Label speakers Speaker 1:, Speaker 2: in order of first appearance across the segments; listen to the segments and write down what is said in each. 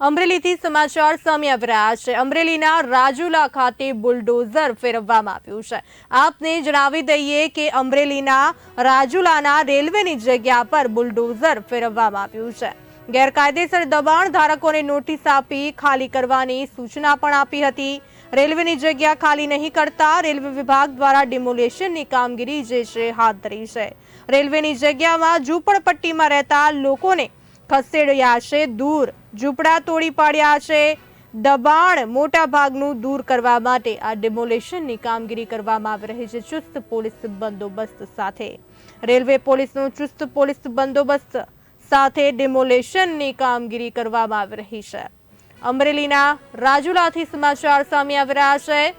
Speaker 1: અમરેલીથી સમાચાર સામે આવી રહ્યા છે. અમરેલીના રાજુલા ખાતે બુલડોઝર ફેરવવામાં આવ્યું છે. આપને જણાવી દઈએ કે અમરેલીના રાજુલાના રેલવેની જગ્યા પર બુલડોઝર ફેરવવામાં આવ્યું છે. ગેરકાયદેસર દબાણ ધારકોને નોટિસ આપી ખાલી કરવાની સૂચના પણ આપી હતી. રેલવેની જગ્યા ખાલી નહીં કરતા રેલવે વિભાગ દ્વારા ડિમોલેશનની કામગીરી જે છે હાથ ધરી છે. રેલવેની જગ્યામાં ઝૂંપડપટ્ટીમાં રહેતા લોકોને ખસેડ્યા છે, દૂર ઝૂંપડા તોડી પાડ્યા છે. દબાણ મોટા ભાગનું દૂર કરવા માટે આ ડિમોલેશનની કામગીરી કરવામાં આવી રહી છે. ચુસ્ત પોલીસ બંદોબસ્ત સાથે. રેલવે પોલીસનો ચુસ્ત પોલીસ બંદોબસ્ત સાથે ડિમોલેશનની કામગીરી કરવામાં આવી રહી છે. અમરેલીના રાજુલાથી સમાચાર સામે આવી રહ્યા છે.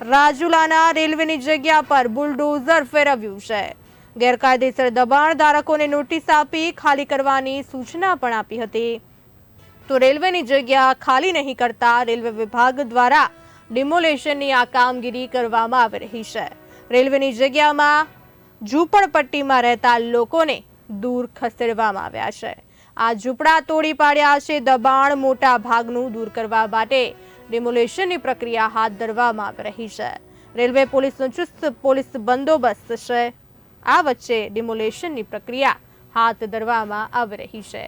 Speaker 1: રાજુલાના રેલવેની જગ્યા પર બુલડોઝર ફેરવ્યું છે. ગેરકાયદેસર દબાણ ધારકોને નોટિસ આપી ખાલી કરવાની સૂચના પણ આપી હતી. તો રેલવેની જગ્યા ખાલી નહીં કરતા રેલવે વિભાગ દ્વારા ડિમોલેશનની આ કામગીરી કરવામાં આવી રહી છે. રેલવેની જગ્યામાં ઝૂંપડપટ્ટીમાં રહેતા લોકોને દૂર ખસેડવામાં આવ્યા છે. આ ઝૂંપડા તોડી પાડ્યા છે. દબાણ મોટા ભાગનું દૂર કરવા માટે ડિમોલેશનની પ્રક્રિયા હાથ ધરવામાં આવી રહી છે. રેલવે પોલીસનો ચુસ્ત પોલીસ બંદોબસ્ત છે. આ વચ્ચે ડિમોલેશનની પ્રક્રિયા હાથ ધરવામાં આવી રહી છે.